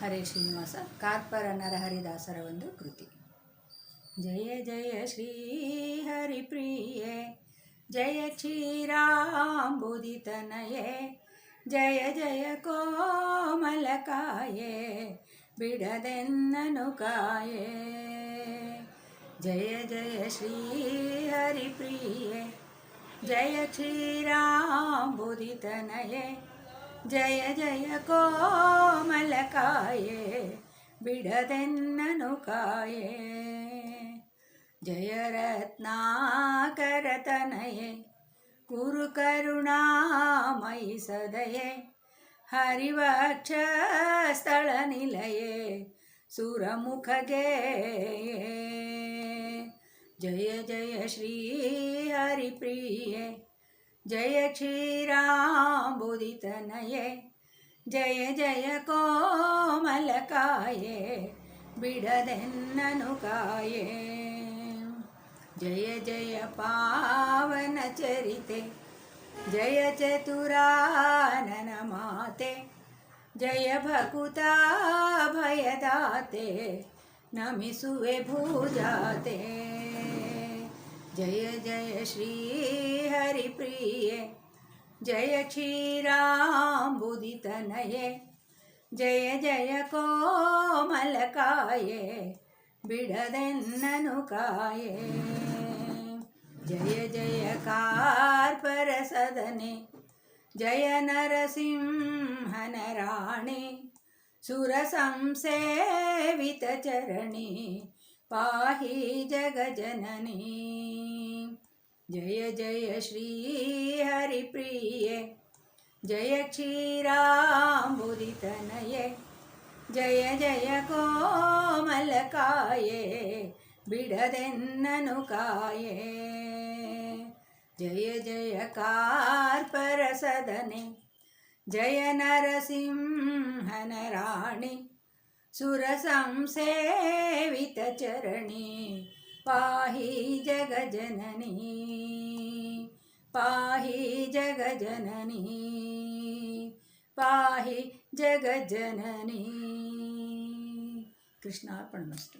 ಹರೇ ಶ್ರೀನಿವಾಸ ಕಾರ್ಪರ ನರಹರಿದಾಸರ ಒಂದು ಕೃತಿ ಜಯ ಜಯ ಶ್ರೀ ಹರಿಪ್ರಿಯೆ ಜಯ ಕ್ಷೀರಾಂಬುದಿತನಯೇ ಜಯ ಜಯ ಕೋಮಲಕಾಯೇ ಬಿಡದೆನ್ನನು ಕಾಯೇ ಜಯ ಜಯ ಶ್ರೀ ಹರಿಪ್ರಿಯೆ ಜಯ ಕ್ಷೀರಾಂಬುದಿತನಯೇ ಜಯ ಜಯ ಕೋಮಲಕಾಯೇ ಬಿಡದೆನ್ನನು ಕಾಯೇ ಜಯ ರತ್ನಾಕರತನಯೇ ಕುರು ಕರುಣಾಮಯಿ ಸದಯೇ ಹರಿವಕ್ಷ ಸ್ಥಳ ನಿಲಯೇ जय क्षीराम्बुदितनये जय जय कोमलकाये बिडदेन्ननुकाये जय जय पावनचरिते जय चतुराननमाते जय भकुता भयदाते, नमिसुवे भूजाते। जय जय श्री हरिप्रिय जय क्षीराम्बुदितनये जय जय कोमलकाये। बिडदेन्ननुकाये। जय जय कार्परसदने। जय नरसिंहनराणे। सुरसंसेवितचरणे। पाहि जगजननी। जय जय श्री हरिप्रिये। जय क्षीराम्बुदितनये जय जय कोमलकाये। बिडदेन्ननुकाये। जय जय कार्परसदने। जय नरसिंहनराणि। सुरसंसेवितचरणे पाही जगजननी पाही जगजननी पाहि जगजननी। कृष्णार्पणमस्तु